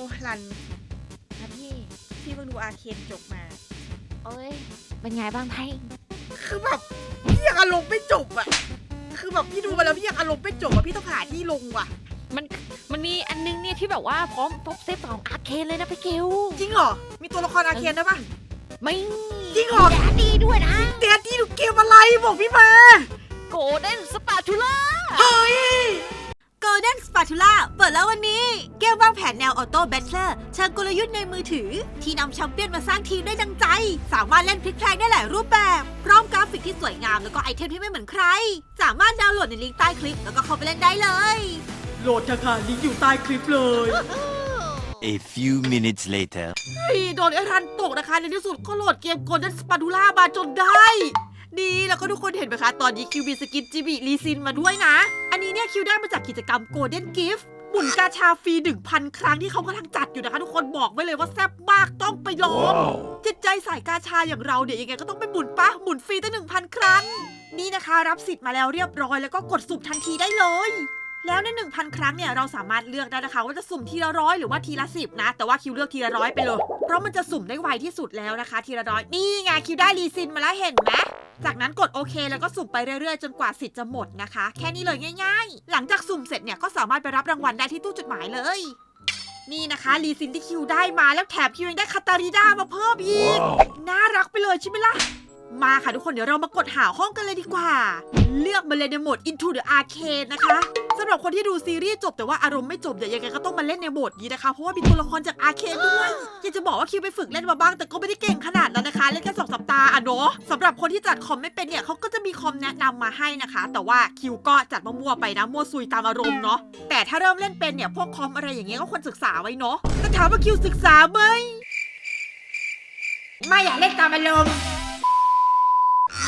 อ้รันรันพี่พี่เพิ่งดูอาเคนจบมาเอ้ย เป็นไงบ้างไพ่คือแบบพี่ยังอารมณ์ไม่จบอะคือแบบพี่ดูมาแล้วพี่ยังอารมณ์ไม่จบอะพี่ต้องหาที่ลงว่ะ มัน มันมีอันนึงเนี่ยที่แบบว่าพร้อมพบเซตของอาร์เคนเลยนะพี่เกลจริงเหรอ มีตัวละครอาเคนด้วยปะ ไม่จริงเหรอ แดดดีด้วยนะเดดดี้ดูเกมอะไรบอกพี่มา โกลเด้นสปาทูล่าเฮ้ย Golden Spatula เปิดแล้ววันนี้ เกมวางแผนแนวออโต้แบทเ e อร์เชิงกลยุทธ์ในมือถือ ที่นำแชมเปี้ยนมาสร้างทีมได้ดังใจ สามารถเล่นพลิกแพลงได้หลายรูปแบบ พร้อมกราฟิกที่สวยงามแล้วก็ไอเทมที่ไม่เหมือนใคร สามารถดาวน์โหลดในลิงก์ใต้คลิปแล้วก็เข้าไปเล่นได้เลย โหลดเถอะค่ะลิงก์อยู่ใต้คลิปเลย A few minutes later. พี่โดนไอ้รันตกนะคะในที่สุดก็โหลดเกม Golden Spatula มาจนได้ ดีแล้วก็ทุกคนเห็นไหมคะ ตอนนี้คิวบีสกินจิบิรีซินมาด้วยนะ อันนี้เนี่ยคิวได้มาจากกิจกรรม Golden Gift หมุนกาชาฟรี 1,000 ครั้งที่เขากำลังจัดอยู่นะคะ ทุกคนบอกไว้เลยว่าแซ่บมากต้องไปลองจิตใจสายกาชาอย่างเราเนี่ยยังไงก็ต้องไปหมุนปะหมุนฟรีตั้ง1,000 ครั้ง นี่นะคะรับสิทธิ์มาแล้วเรียบร้อยแล้วก็กดสุ่มทันทีได้เลยแล้วใน 1,000 ครั้งเนี่ยเราสามารถเลือกได้นะคะว่าจะสุ่มทีละร้อยหรือว่าทีละสิบนะ แต่ว่าคิวเลือกทีละร้อยไปเลย เพราะมันจะสุ่มได้ไวที่สุดแล้วนะคะ ทีละร้อยนี่ไงคิวได้รีซินมาแล้วเห็นไหม จากนั้นกดโอเค แล้วก็สุ่มไปเรื่อยๆ จนกว่าสิทธิ์จะหมดนะคะ แค่นี้เลยง่าย ๆ หลังจากสุ่มเสร็จเนี่ยก็สามารถไปรับรางวัลได้ที่ตู้จดหมายเลย นี่นะคะรีซินที่คิวได้มาแล้วแถมคิวยังได้คาตาริด้ามาเพิ่มอีก น่ารักไปเลยใช่ไหมล่ะ มาค่ะทุกคนเดี๋ยวเรามากดหาห้องกันเลยดีกว่า เลือกมาเลยในโหมด Into the Arcade นะคะสำหรับคนที่ดูซีรีส์จบแต่ว่าอารมณ์ไม่จบเดี๋ยวยังไงก็ต้องมาเล่นในโหมดนี้นะคะเพราะว่ามีตัวละครจากอาร์เคนด้วยอยากจะบอกว่าคิวไปฝึกเล่นมาบ้างแต่ก็ไม่ได้เก่งขนาดนั้นนะคะ เล่นแค่สองสัปดาห์อะเนาะสำหรับคนที่จัดคอมไม่เป็นเนี่ยเขาก็จะมีคอมแนะนำมาให้นะคะ แต่ว่าคิวก็จัดมั่วๆไปนะมั่วซุยตามอารมณ์เนาะแต่ถ้าเริ่มเล่นเป็นเนี่ยพวกคอมอะไรอย่างเงี้ยก็ควรศึกษาไว้เนาะแต่ถามว่าคิวศึกษาไหมไม่อยากเล่นตามอารมณ์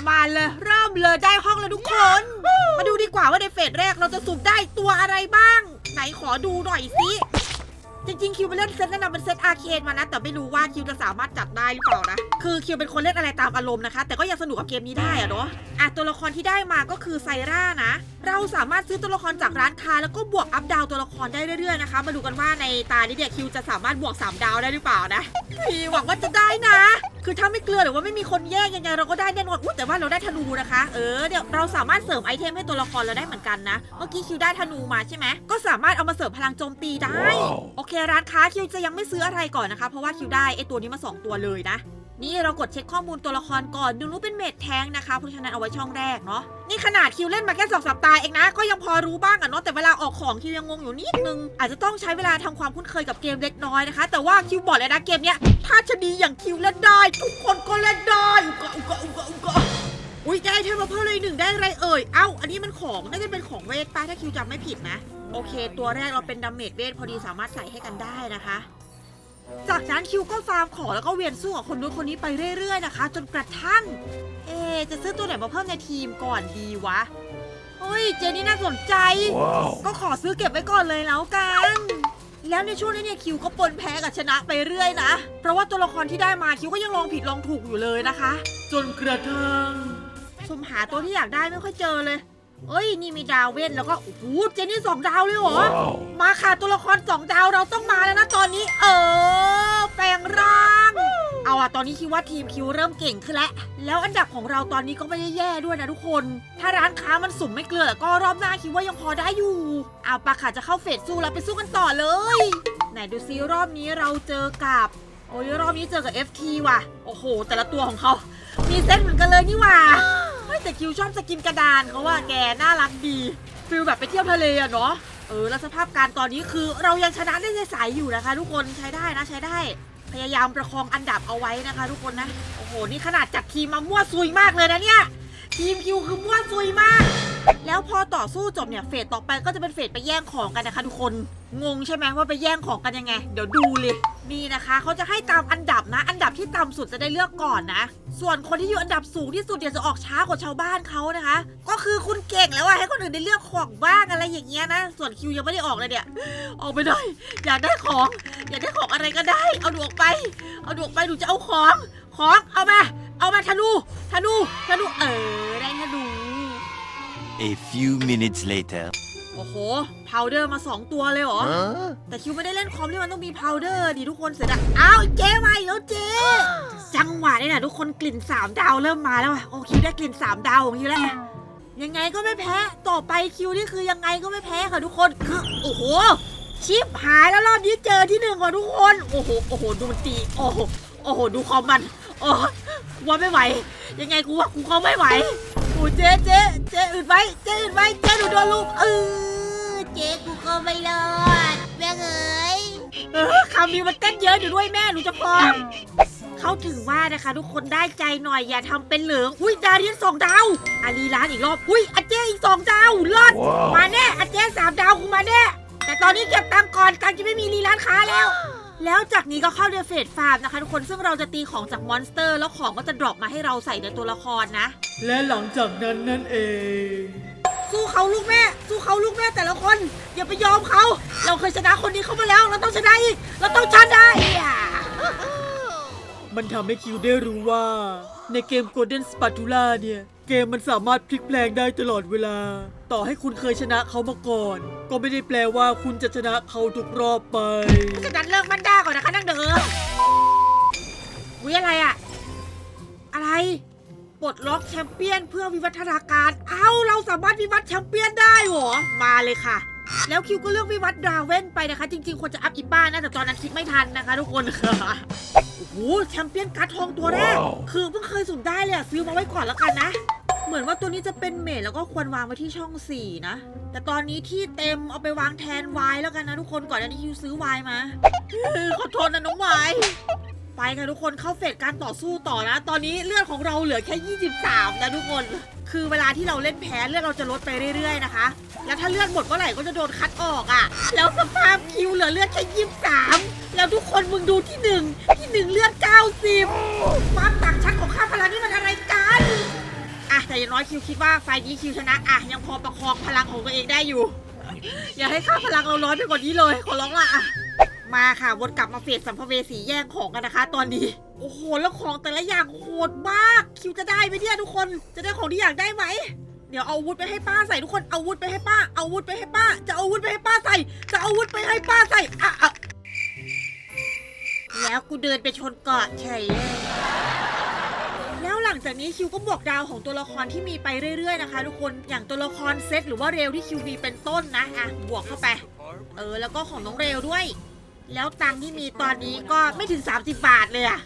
มาเลย เริ่มเลยได้ห้องแล้วทุกคน มาดูดีกว่าว่าในเฟสแรกเราจะสุ่มได้ตัวอะไรบ้าง ไหนขอดูหน่อยสิจริงๆคิวไปเล่นเซตแนะนำเป็นเซตอาร์เคนมานะ แต่ไม่รู้ว่าคิวจะสามารถจัดได้หรือเปล่านะ คือคิวเป็นคนเล่นอะไรตามอารมณ์นะคะ แต่ก็ยังสนุกกับเกมนี้ได้อะเนาะอะตัวละครที่ได้มาก็คือไซร่านะ เราสามารถซื้อตัวละครจากร้านค้า แล้วก็บวกอัพดาวตัวละครได้เรื่อยๆนะคะ มาดูกันว่าในตานี้เนี่ยคิวจะสามารถบวกสามดาวได้หรือเปล่านะหวังว่าจะได้นะ คือถ้าไม่เกลือหรือว่าไม่มีคนแย่งยังไงเราก็ได้แน่นอนอุ๊ยแต่ว่าเราได้ธนูนะคะ เออเดี๋ยวเราสามารถเสริมไอเทมให้ตัวละครเราได้เหมือนกันนะ เมื่อกี้คิวได้ธนูมาใช่ไหมก็สามารถเอามาเสริมพลังโจมตีได้ โอเค ร้านค้าคิวจะยังไม่ซื้ออะไรก่อนนะคะ เพราะว่าคิวได้ไอตัวนี้มาสองตัวเลยนะ นี่เรากดเช็คข้อมูลตัวละครก่อนดูรู้เป็นเมดแทงนะคะเพราะฉะนั้นเอาไว้ช่องแรกเนาะนี่ขนาดคิวเล่นมาแค่สองสัปดาห์เองนะก็ยังพอรู้บ้างอะเนาะแต่เวลาออกของคิวยังงงอยู่นิดนึง อาจจะต้องใช้เวลาทำความคุ้นเคยกับเกมเล็กน้อยนะคะ แต่ว่าคิวบอกเลยนะเกมเนี้ยถ้าชนีอย่างคิวเล่นได้ ทุกคนก็เล่นได้อุกอุกอุกอุกอุ้ยได้เทมมาเพิ่มเลยหนึ่งได้ไรเอ่ยเอ้าอันนี้มันของน่าจะเป็นของเวทป้าถ้าคิวจำไม่ผิดนะ โอเค ตัวแรกเราเป็นดาเมจเวทพอดีสามารถใส่ให้กันได้นะคะ จากนั้นคิวก็ฟาร์มของแล้วก็เวียนสู้กับคนนู้นคนนี้ไปเรื่อยๆนะคะ จนกระทั่ง เอะจะซื้อตัวไหนมาเพิ่มในทีมก่อนดีวะเฮ้ยเจนี่น่าสนใจ ก็ขอซื้อเก็บไว้ก่อนเลยแล้วกัน แล้วในช่วงนี้เนี่ยคิวก็ปนแพ้กับชนะไปเรื่อยนะ เพราะว่าตัวละครที่ได้มาคิวก็ยังลองผิดลองถูกอยู่เลยนะคะ จนกระทั่งสุ่มหาตัวที่อยากได้ไม่ค่อยเจอเลย เอ้ยนี่มีดาวเว้นแล้วก็โอ้โหเจนี่สองดาวเลยเหรอ มาค่ะตัวละครสองดาวเราต้องมาแล้วนะตอนนี้ เออ แปลงร่าง เอาอะตอนนี้คิดว่าทีมคิวเริ่มเก่งขึ้นแล้ว แล้วอันดับของเราตอนนี้ก็ไม่ได้แย่ด้วยนะทุกคน ถ้าร้านค้ามันสุ่มไม่เกลือก็รอบหน้าคิดว่ายังพอได้อยู่ เอาปะค่ะจะเข้าเฟสสู้แล้วไปสู้กันต่อเลย ไหนดูซิรอบนี้เราเจอกับโอ้ยรอบนี้เจอกับ FT ว่ะ โอ้โห แต่ละตัวของเขา มีเส้นเหมือนกันเลยนี่หว่าเฮ้ยแต่คิวชอบสกินกระดานเขาว่าแกน่ารักดีฟิลแบบไปเที่ยวทะเลอะเนาะเออแล้วสภาพการตอนนี้คือเรายังชนะได้ใสๆอยู่นะคะ ทุกคนใช้ได้นะใช้ได้ พยายามประคองอันดับเอาไว้นะคะ ทุกคนนะโอ้โหนี่ขนาดจัดทีมมามั่วซุยมากเลยนะเนี่ยทีมคิวคือมั่วซุยมาก แล้วพอต่อสู้จบเนี่ยเฟสต่อไปก็จะเป็นเฟสไปแย่งของกันนะคะ ทุกคนงงใช่ไหมว่าไปแย่งของกันยังไง เดี๋ยวดูเลย นี่นะคะเขาจะให้ตามอันดับนะ อันดับที่ต่ำสุดจะได้เลือกก่อนนะ ส่วนคนที่อยู่อันดับสูงที่สุดเนี่ยจะออกช้ากว่าชาวบ้านเขานะคะ ก็คือคุณเก่งแล้วอะให้คนอื่นได้เลือกของบ้างอะไรอย่างเงี้ยนะ ส่วนคิวยังไม่ได้ออกเลยเนี่ยออกไปเลยอยากได้ของ อยากได้ของอะไรก็ได้ เอาดวกไป เอาดวกไปหนูจะเอาของของเอามา เอามาธนูธนูธนูเออได้ธนู A few minutes later. โอ้โหพาวเดอร์มา 2 ตัวเลยเหรอ แต่คิวไม่ได้เล่นคอมที่มันต้องมีพาวเดอร์ดิทุกคนเสียดายอ้าวเจ๊มาอีกแล้วเจ๊จังหวะนี้นะทุกคนกลิ่น 3 ดาวเริ่มมาแล้วอะโอ้คิวได้กลิ่น 3 ดาวของคิวแล้วยังไงก็ไม่แพ้ ต่อไปคิวนี่คือยังไงก็ไม่แพ้ค่ะทุกคนคือโอ้โหชิปหายแล้วรอบนี้เจอที่หนึ่งว่ะทุกคน โอ้โห โอ้โห ดูมันตี โอ้โห โอ้โห ดูคอมมัน โอ้กูว่าไม่ไหว ยังไงกูว่ากูเขาไม่ไหวโอ้เจ๊เจ๊เจ๊อื่นไว้ เจ๊อื่นไว้ เจ๊หนูโดนลูกเออเจ๊กูก็ไม่รอดแม่เอ๋ยเออคำนี้มันเต้นเยอะอยู่ด้วยแม่หนูจะฟ้องเขาถึงว่านะคะ ทุกคนได้ใจหน่อยอย่าทำเป็นเหลืองอุ้ยดาเรียนสองดาวอารีร้านอีกรอบอุ้ยอาเจ๊อีกสองดาวรอดมาแน่อาเจ๊สามดาวกูมาแน่แต่ตอนนี้เก็บตังค์ก่อนการจะไม่มีรีร้านค้าแล้ว แล้วจากนี้ก็เข้าเดอะเฟดฟาร์มนะคะทุกคนซึ่งเราจะตีของจากมอนสเตอร์ แล้วของก็จะดรอปมาให้เราใส่ในตัวละครนะ และหลังจากนั้นนั่นเอง สู้เขาลูกแม่ สู้เขาลูกแม่แต่ละคน อย่าไปยอมเขา เราเคยชนะคนนี้เขามาแล้ว เราต้องชนะอีก เราต้องชนะอีกอะ มันทำให้คิวได้รู้ว่า ในเกม Golden Spatula เนี่ย เกมมันสามารถพลิกแปลงได้ตลอดเวลา ต่อให้คุณเคยชนะเขามาก่อน ก็ไม่ได้แปลว่าคุณจะชนะเขาทุกรอบไป ฉะนั้นเลิกมันด้าก่อนนะคะนั่งเด้อวิอะไรอะอะไรปลดล็อกแชมเปี้ยนเพื่อวิวัฒนาการ เอ้าเราสามารถวิวัฒน์แชมเปี้ยนได้เหรอ มาเลยค่ะ แล้วคิวก็เลือกวิวัฒน์ดราเว่นไปนะคะ จริงๆควรจะอัพอีป้านะแต่ตอนนั้นคิดไม่ทันนะคะ ทุกคนโอ้โหแชมเปี้ยนการ์ดทองตัวแรก คือเพิ่งเคยสุ่มได้เลยอะซื้อมาไว้ก่อนแล้วกันนะ เหมือนว่าตัวนี้จะเป็นเมดแล้วก็ควรวางไว้ที่ช่อง 4 นะ แต่ตอนนี้ที่เต็มเอาไปวางแทนวายแล้วกันนะทุกคนก่อนหน้านี้คิวซื้อวายมาขอโทษนะน้องวาย ไปค่ะทุกคนเข้าเฟสการต่อสู้ต่อนะ ตอนนี้เลือดของเราเหลือแค่ 23 นะทุกคน คือเวลาที่เราเล่นแพ้เลือดเราจะลดไปเรื่อยๆนะคะ แล้วถ้าเลือดหมดเมื่อไหร่ก็จะโดนคัดออกอะ่ะ แล้วสภาพคิวเหลือเลือดแค่ 23 แล้วทุกคนมึงดูที่หนึ่งที่หนึ่งเลือด 90ความต่างชั้นของค่าพลังนี่มันอะไรกันอะแต่อย่างน้อยคิวคิดว่าไฟนี้คิวชนะอะยังพอประคองพลังของตัวเองได้อยู่ อย่าให้ค่าพลังเราร้อนไปกว่านี้เลยขอร้องละอะ มาค่ะวนกลับมาเฟสสัมภเวสีแย่งของกันนะคะ ตอนนี้ โอ้โหแล้วของแต่ละอย่างโหดมาก คิวจะได้ไหมเนี่ยทุกคนจะได้ของที่อยากได้ไหมเดี๋ยวเอาอาวุธไปให้ป้าใส่ทุกคนเอาอาวุธไปให้ป้าเอาอาวุธไปให้ป้า จะเอาอาวุธไปให้ป้าใส่ จะเอาอาวุธไปให้ป้าใส่อะอะแล้วกูเดินไปชนเกาะเฉยเลยแล้วหลังจากนี้คิวก็บวกดาวของตัวละครที่มีไปเรื่อยๆนะคะ ทุกคนอย่างตัวละครเซตหรือว่าเรลที่คิวมีเป็นต้นนะอะบวกเข้าไป เออแล้วก็ของน้องเรลด้วย แล้วตังค์ที่มีตอนนี้ก็ไม่ถึง 30 บาทเลยอะ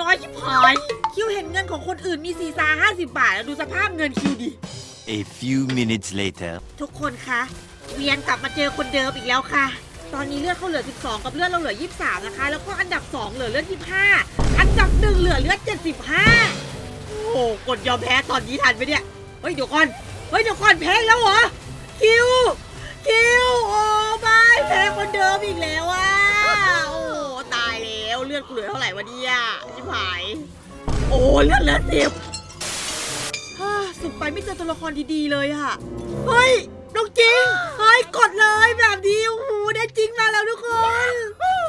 น้อยชิบหาย คิวเห็นเงินของคนอื่นมีซีซา50บาท แล้วดูสภาพเงินคิวดิ A few minutes later. ทุกคนคะ เวียนกลับมาเจอคนเดิมอีกแล้วค่ะ ตอนนี้เลือดเขาเหลือ 12 กับเลือดเราเหลือ 23 นะคะ แล้วก็อันดับ 2 เหลือเลือด 25 อันดับ 1 เหลือเลือด 75 โอ้โหกดยอมแพ้ตอนนี้ทันไหมเนี่ย เฮ้ยเดี๋ยวก่อน เฮ้ยเดี๋ยวก่อนแพ้อีกแล้วเหรอ คิว คิวโอ้ไม่แพ้คนเดิมอีกแล้วอะโอ้ตายแล้วเลือดกูเหลือเท่าไหร่วะเนี่ยชิบหาย โอ้เลือดเหลือสิบฮ่าสุดไปไม่เจอตัวละครดีๆเลยอะเฮ้ยน้องจริงเฮ้ยกดเลยแบบนี้โอ้โหได้จริงมาแล้วทุกคน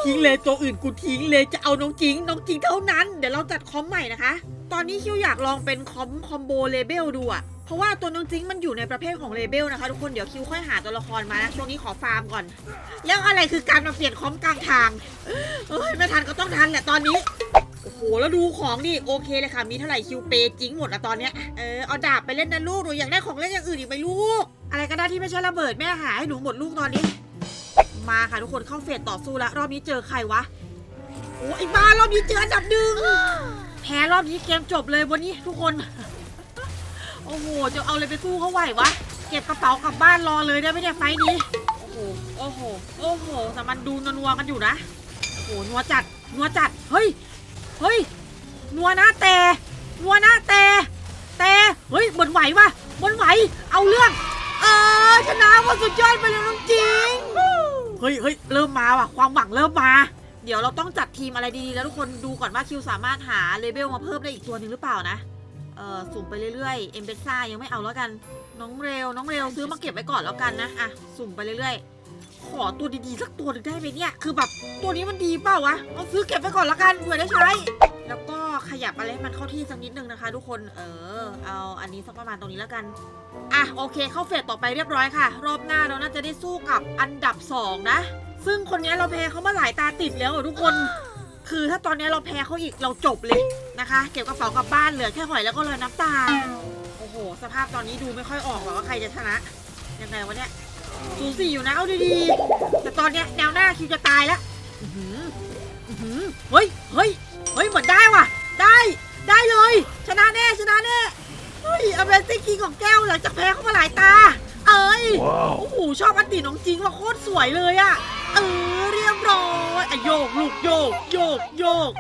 ทิ้งเลยตัวอื่นกูทิ้งเลยจะเอาน้องจริง น้องจริงเท่านั้น เดี๋ยวเราจัดคอมใหม่นะคะ ตอนนี้คิวอยากลองเป็นคอมคอมโบเลเบลดูอะ เพราะว่าตัวน้องจริงมันอยู่ในประเภทของเลเบลนะคะทุกคนเดี๋ยวคิวค่อยหาตัวละครมานะช่วงนี้ขอฟาร์มก่อน แล้วอะไรคือการมาเปลี่ยนคอมกลางทางเอ้ยไม่ทันก็ต้องทันแหละตอนนี้โอ้โหแล้วดูของดิโอเคเลยค่ะ มีเท่าไหร่คิวเปย์จริงหมดอะตอนเนี้ยเออเอาดาบไปเล่นนะลูกหนูอยากได้ของเล่นอย่างอื่นอีกไหมลูก อะไรก็ได้ที่ไม่ใช่ระเบิดแม่หาให้หนูหมดลูกตอนนี้ มาค่ะทุกคนเข้าเฟสต่อสู้แล้วรอบนี้เจอใครวะโอ้ไอ้บ้ารอบนี้เจออันดับหนึ่งแพ้รอบนี้เกมจบเลยวันนี้ทุกคน โอ้โห จะเอาอะไรไปสู้เขาไหววะ เก็บกระเป๋ากลับบ้านรอเลยได้ไหมเนี่ยไฟล์นี้ โอ้โห โอ้โห โอ้โห แต่มันดูนัวๆกันอยู่นะ โอ้โห นัวจัด นัวจัด เฮ้ย เฮ้ย นัวนะแต่นัวนะแต่แต่ เฮ้ยบนไหวปะบนไหว เอาเรื่อง เออชนะว่าสุดยอดไปเลยน้องจริง เฮ้ยเฮ้ยเริ่มมาว่ะ ความหวังเริ่มมา เดี๋ยวเราต้องจัดทีมอะไรดีๆ แล้วทุกคนดูก่อนว่าคิวสามารถหาเลเบลมาเพิ่มได้อีกตัวหนึ่งหรือเปล่านะ ออสุ่มไปเรื่อยๆเอ็มเบซ่ายังไม่เอาแล้วกัน น้องเร็ว น้องเร็วซื้อมาเก็บไว้ก่อนแล้วกันนะอะสุ่มไปเรื่อยๆ ขอตัวดีๆสักตัวหนึ่งได้ไหมเนี่ย คือแบบตัวนี้มันดีเปล่าวะเอาซื้อเก็บไว้ก่อนแล้วกันเผื่อได้ใช้ แล้วก็ขยับอะไรให้มันเข้าที่สักนิดนึงนะคะ ทุกคนเออเอาอันนี้สักประมาณตรงนี้แล้วกันอะโอเค เข้าเฟสต่อไปเรียบร้อยค่ะ รอบหน้าเราน่าจะได้สู้กับอันดับสองนะ ซึ่งคนนี้เราแพ้เขามาหลายตาติดแล้วอะทุกคน คือถ้าตอนนี้เราแพ้เขาอีกเราจบเลยนะคะ เก็บกระเป๋ากลับบ้านเหลือแค่หอยแล้วก็เลยน้ำตาโอ้โห สภาพตอนนี้ดูไม่ค่อยออกหรอกว่าใครจะชนะ ยังไงวะเนี่ยสูสีอยู่นะเอาดีๆแต่ตอนเนี้ยแนวหน้าคิวจะตายแล้วอื้อหืออื้อหือเฮ้ยเฮ้ยเฮ้ยเหมือนได้ว่ะ ได้ได้เลย ชนะแน่ชนะแน่เฮ้ยอเมซิ่งคิงของแก้วหลังจากแพ้เข้ามาหลายตา เอ้ยโอ้โหชอบอันติน้องจริงว่าโคตรสวยเลยอะ เออเรียบร้อยอะโยกลูกโยกโยกโยก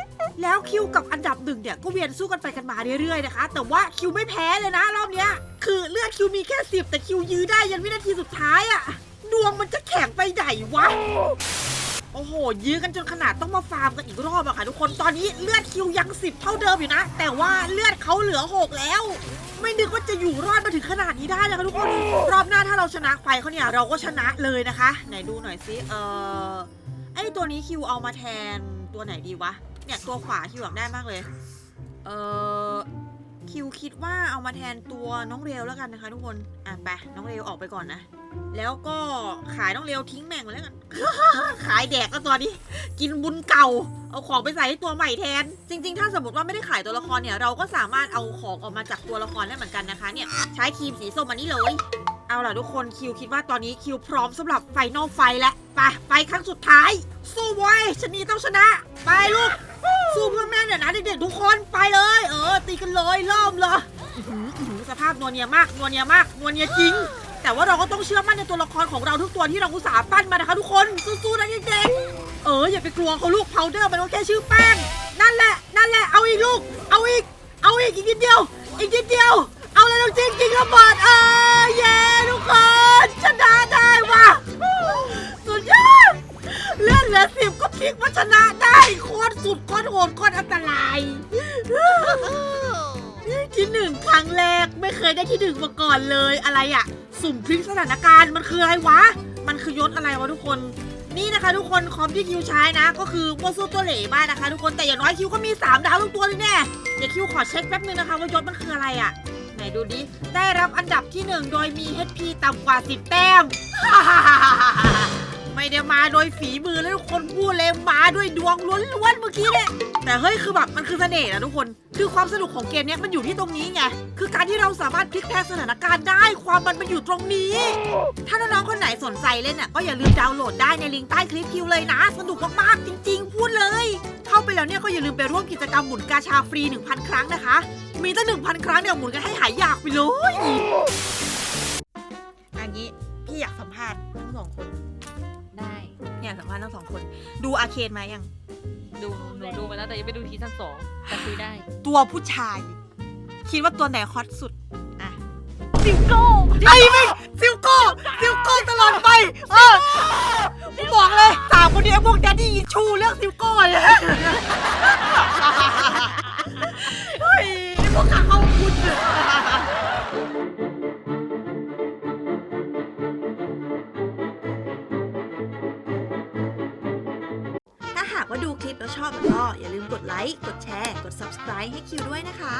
แล้วคิวกับอันดับหนึ่งเนี่ยก็เวียนสู้กันไปกันมาเรื่อยๆนะคะ แต่ว่าคิวไม่แพ้เลยนะรอบเนี้ย คือเลือดคิวมีแค่สิบแต่คิวยื้อได้ยันวินาทีสุดท้ายอะดวงมันจะแข็งไปไหนวะ โอ้โห ยื้อกันจนขนาดต้องมาฟาร์มกันอีกรอบอะค่ะทุกคนตอนนี้เลือดคิวยังสิบเท่าเดิมอยู่นะ แต่ว่าเลือดเขาเหลือหกแล้ว ไม่นึกว่าจะอยู่รอดมาถึงขนาดนี้ได้นะคะทุกคนรอบหน้าถ้าเราชนะไฟเขาเนี่ยเราก็ชนะเลยนะคะ ไหนดูหน่อยซิเออไอตัวนี้คิวเอามาแทนตัวไหนดีวะเนี่ยตัวขวาคิวอยากได้มากเลยเออคิวคิดว่าเอามาแทนตัวน้องเรลแล้วกันนะคะทุกคนอะไปน้องเรลออกไปก่อนนะ แล้วก็ขายน้องเรลทิ้งแม่งไปแล้วกัน ขายแดกก็ตัวนี้ กินบุญเก่า เอาของไปใส่ให้ตัวใหม่แทน จริง ๆ ถ้าสมมติว่าไม่ได้ขายตัวละครเนี่ย เราก็สามารถเอาของออกมาจากตัวละครได้เหมือนกันนะคะ เนี่ยใช้ครีมสีส้มอันนี้เลย เอาล่ะทุกคนคิวคิดว่าตอนนี้คิวพร้อมสำหรับไฟนอลไฟแล้วไปไฟครั้งสุดท้าย สู้ไว้ยชนีต้องชนะ ไปลูกสู้เพื่อแม่เนี่ยนะเด็กๆทุกคนไปเลย เออ ตีกันเลยเริ่มเลยอื้อหืออื้อหือสภาพนวลเนียมากนวลเนียมากนวลเนียจริง แต่ว่าเราก็ต้องเชื่อมั่นในตัวละครของเราทุกตัวที่เราอุตส่าห์ปั้นมานะคะทุกคนสู้ๆนะเด็กๆเอออย่าไปกลัวเขาลูกพาวเดอร์มันก็แค่ชื่อแป้งนั่นแหละนั่นแหละเอาอีกลูก เอาอีก เอาอีกอีกนิดเดียว อีกนิดเดียว เอาเลยลูกจริงจริงระเบิดเออเย้ทุกคนชนะได้ว่ะสุดยอดเลื่อนเหลือสิบก็พลิกมาชนะได้โคตรสุดโคตรโหดโคตรอันตรายที่หนึ่งครั้งแรกไม่เคยได้ที่หนึ่งมาก่อนเลยอะไรอะ สุ่มพลิกสถานการณ์มันคืออะไรวะ มันคือยศอะไรวะทุกคน นี่นะคะ ทุกคนคอมที่คิวใช้นะ ก็คือโมซูตัวเหล่บ้านนะคะ ทุกคนแต่อย่างน้อยคิวก็มี 3 ดาวทุกตัวเลยแน่เดี๋ยวคิวขอเช็คแป๊บนึงนะคะ ว่ายศมันคืออะไรอะไหนดูดิได้รับอันดับที่ 1 โดยมี HP ต่ำกว่า 10 แต้ม ไม่ได้มาโดยฝีมือแล้วทุกคนพูดเลยมาด้วยดวงล้วนๆเมื่อกี้เนี่ยแต่เฮ้ยคือแบบมันคือเสน่ห์นะทุกคน คือความสนุกของเกมเนี้ยมันอยู่ที่ตรงนี้ไง คือการที่เราสามารถพลิกแพลงสถานการณ์ได้ ความมันมันอยู่ตรงนี้ ถ้าน้องๆคนไหนสนใจเล่นอะก็อย่าลืมดาวน์โหลดได้ในลิงก์ใต้คลิปคิวเลยนะ สนุกมากๆจริง ๆ พูดเลย เข้าไปแล้วเนี่ยก็อย่าลืมไปร่วมกิจกรรมหมุนกาชาฟรี 1,000 ครั้งนะคะ มีตั้ง1,000 ครั้งเนี่ยหมุนกันให้หายอยากไปเลย อาเคนมายัง ดูหนูดูมาแล้วแต่ยังไม่ดูทีซั่นสองแต่คุยได้ ตัวผู้ชาย คิดว่าตัวไหนฮอตสุดอะซิงโก้ไอ้ไม่ซิลโก้ซิลโก้ตลอดไปเออกูบอกเลยสามคนนี้พวกแดดดี้ชูเรื่องซิลโก้เลย ให้คิวด้วยนะคะ